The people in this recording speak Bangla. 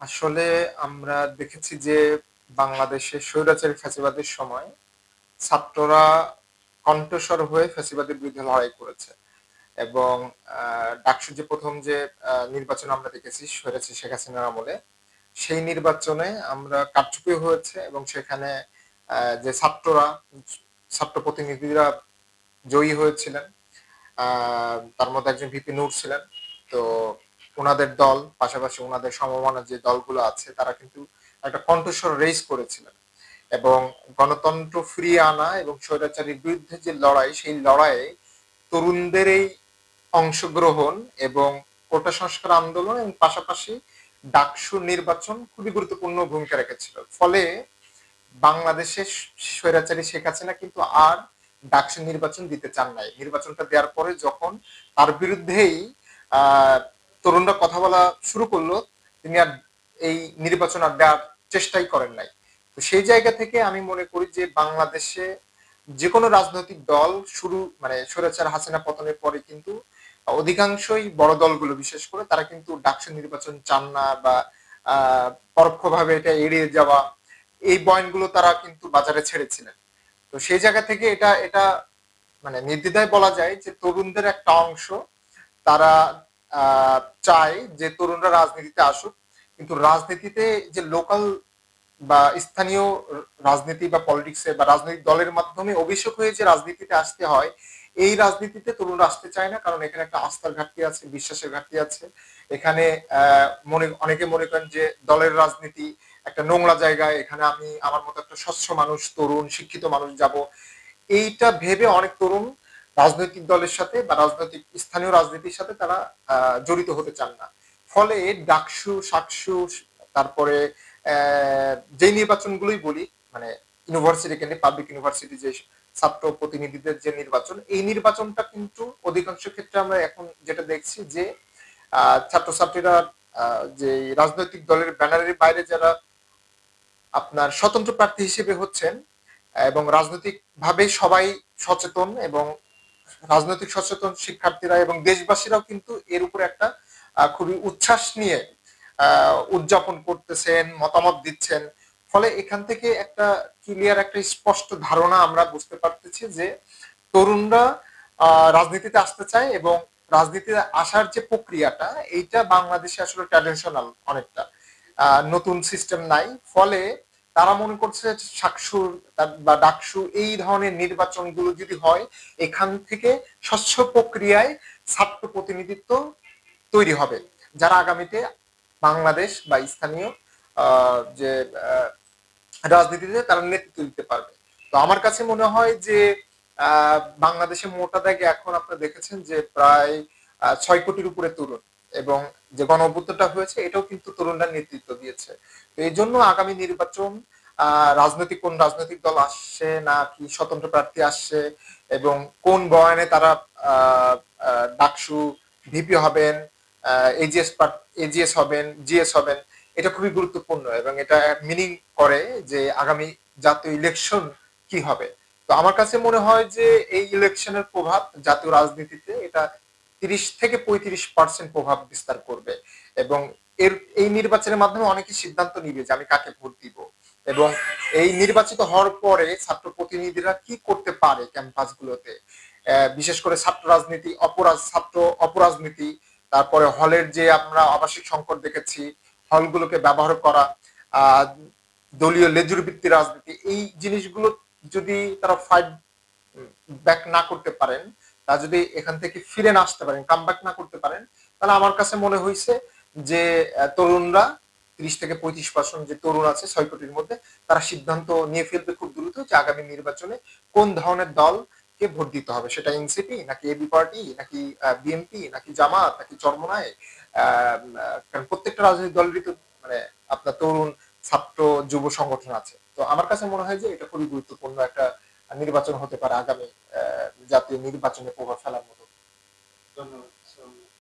আসলে আমরা দেখেছি যে বাংলাদেশে স্বৈরাচারী ফ্যাসিবাদের সময় ছাত্ররা কণ্ঠস্বর হয়ে ফ্যাসিবাদের বিরুদ্ধে লড়াই করেছে। এবং ডাকসু যে প্রথম যে নির্বাচন আমরা দেখেছি স্বৈরাচারী শেখ হাসিনার আমলে, সেই নির্বাচনে আমরা কারচুপি হয়েছে এবং সেখানে যে ছাত্ররা, ছাত্র প্রতিনিধিরা জয়ী হয়েছিলেন তার মধ্যে একজন ভিপি নূর ছিলেন। তো ওনাদের দল পাশাপাশি ওনাদের সমমানের যে দলগুলো আছে তারা কিন্তু একটা কণ্ঠস্বর রেজ করেছিলেন। এবং গণতন্ত্র ফিরিয়ে আনা এবং স্বৈরাচারীর বিরুদ্ধে যে লড়াই সেই লড়াইয়ে তরুণদের এই অংশগ্রহণ এবং কোটা সংস্কার আন্দোলন এবং পাশাপাশি ডাকসু নির্বাচন খুবই গুরুত্বপূর্ণ ভূমিকা রেখেছিল। ফলে বাংলাদেশে স্বৈরাচারী শেখ হাসিনা কিন্তু আর ডাকসু নির্বাচন দিতে চান নাই। নির্বাচনটা দেওয়ার পরে যখন তার বিরুদ্ধেই আহ, তরুণরা কথা বলা শুরু করল, তিনি আর এই নির্বাচন আর দেওয়ার চেষ্টাই করেন নাই। তো সেই জায়গা থেকে আমি মনে করি যে বাংলাদেশে যে কোনো রাজনৈতিক দল শুরু মানে স্বৈরাচার হাসিনা পতনের পরে কিন্তু অধিকাংশই বড় দলগুলো, বিশেষ করে তারা কিন্তু ডাকসু নির্বাচন চান না বা পরোক্ষভাবে এটা এড়িয়ে যাওয়া, এই পয়েন্টগুলো তারা কিন্তু বাজারে ছেড়েছিলেন। তো সেই জায়গা থেকে এটা এটা মানে নির্দ্বিধায় বলা যায় যে তরুণদের একটা অংশ তারা চায় যে তরুণরা রাজনীতিতে আসুক। কিন্তু রাজনীতিতে যে লোকাল বা স্থানীয় রাজনীতি বা পলিটিক্সে বা রাজনৈতিক দলের মাধ্যমে অভিষেক হয়ে যে রাজনীতিতে আসতে হয়, এই রাজনীতিতে তরুণরা আসতে চায় না। কারণ এখানে একটা আস্থার ঘাটতি আছে, বিশ্বাসের ঘাটতি আছে। এখানে মনে, অনেকে মনে করেন যে দলের রাজনীতি একটা নোংরা জায়গায় এখানে আমি আমার মতো একটা স্বচ্ছ মানুষ, তরুণ, শিক্ষিত মানুষ যাব। এইটা ভেবে অনেক তরুণ রাজনৈতিক দলের সাথে বা রাজনৈতিক স্থানীয় রাজনীতির সাথে তারা জড়িত হতে চান না। ফলে ডাকসু, সাকসু, তারপরে যেই নির্বাচনগুলোই বলি মানে ইউনিভার্সিটি কেন্দ্রে পাবলিক ইউনিভার্সিটি যে ছাত্র প্রতিনিধিদের যে নির্বাচন, এই নির্বাচনটা কিন্তু অধিকাংশ ক্ষেত্রে আমরা এখন যেটা দেখছি যে ছাত্রছাত্রীরা যে রাজনৈতিক দলের ব্যানারের বাইরে যারা আপনার স্বতন্ত্র প্রার্থী হিসেবে হচ্ছেন, এবং রাজনৈতিক ভাবে সবাই সচেতন এবং রাজনৈতিক সচেতন শিক্ষার্থীরা এবং দেশবাসীরাও কিন্তু এর উপরে একটা খুবই উচ্ছ্বাস নিয়ে উদযাপন করতেছেন, মতামত দিচ্ছেন। ফলে এখান থেকে একটা ক্লিয়ার একটা স্পষ্ট ধারণা আমরা বুঝতে পারতেছি যে তরুণরা রাজনীতিতে আসতে চায় এবং রাজনীতিতে আসার যে প্রক্রিয়াটা, এইটা বাংলাদেশে আসলে ট্র্যাডিশনাল অনেকটা নতুন সিস্টেম নাই। ফলে তারা মনে করছে সাকসুর তা- বা ডাকসু এই ধরনের নির্বাচনগুলো যদি হয়, এখান থেকে স্বচ্ছ প্রক্রিয়ায় ছাত্র প্রতিনিধিত্ব তৈরি হবে। যারা আগামীতে বাংলাদেশ বা স্থানীয় যে রাজনীতিতে তারা নেতৃত্ব দিতে পারবে। তো আমার কাছে মনে হয় যে বাংলাদেশে মোটা দাগে এখন আপনারা দেখেছেন যে প্রায় ছয় কোটির উপরে তরুণ। এবং যে গণ অভ্যুত্থানটা হয়েছে, এটাও কিন্তু তরুণরা নেতৃত্ব দিয়েছে। তো এই জন্য আগামী নির্বাচন রাজনৈতিক, কোন রাজনৈতিক দল আসছে না কি স্বতন্ত্র প্রার্থী আসছে এবং কোন বয়ানে তারা ডাকসু, ভিপি হবেন এজিএস এজিএস হবেন, জিএস হবেন, এটা খুবই গুরুত্বপূর্ণ এবং এটা মিনিং করে যে আগামী জাতীয় ইলেকশন কি হবে। তো আমার কাছে মনে হয় যে এই ইলেকশনের প্রভাব জাতীয় রাজনীতিতে এটা তিরিশ থেকে পঁয়ত্রিশ পার্সেন্ট প্রভাব বিস্তার করবে এবং এর, এই নির্বাচনের মাধ্যমে অনেকে সিদ্ধান্ত নিবে যে আমি কাকে ভোট দিব। এবং এই নির্বাচিত হওয়ার পরে ছাত্র প্রতিনিধিরা কি করতে পারে ক্যাম্পাস গুলোতে বিশেষ করে ছাত্র রাজনীতি, অপরাজ, ছাত্র অপরাজনীতি, তারপরে হলের যে আমরা আবাসিক সংকট দেখেছি, হলগুলোকে ব্যবহার করা দলীয় লেজুর ভিত্তি রাজনীতি, এই জিনিসগুলো যদি তারা ফাইট ব্যাক না করতে পারেন তা যদি এখান থেকে ফিরে না আসতে পারেন কাম না করতে পারেন, তাহলে আমার কাছে মনে হয়েছে যে তরুণরা, ত্রিশ থেকে পঁয়ত্রিশ পার্সেন্ট যে তরুণ আছে ছয় কোটির মধ্যে, তারা সিদ্ধান্ত নিয়ে ফেলবে খুব দ্রুত যে আগামী নির্বাচনে কোন ধরনের দল কে ভোট দিতে হবে। সেটা এনসিপি নাকি এবি পার্টি নাকি বিএনপি নাকি জামাত, নাকি চরমনায় কারণ প্রত্যেকটা রাজনৈতিক দলেরই তো মানে আপনার তরুণ, ছাত্র, যুব সংগঠন আছে। তো আমার কাছে মনে হয় যে এটা খুবই গুরুত্বপূর্ণ একটা নির্বাচন হতে পারে আগামী জাতীয় নির্বাচনে প্রভাব ফেলার মতো। ধন্যবাদ।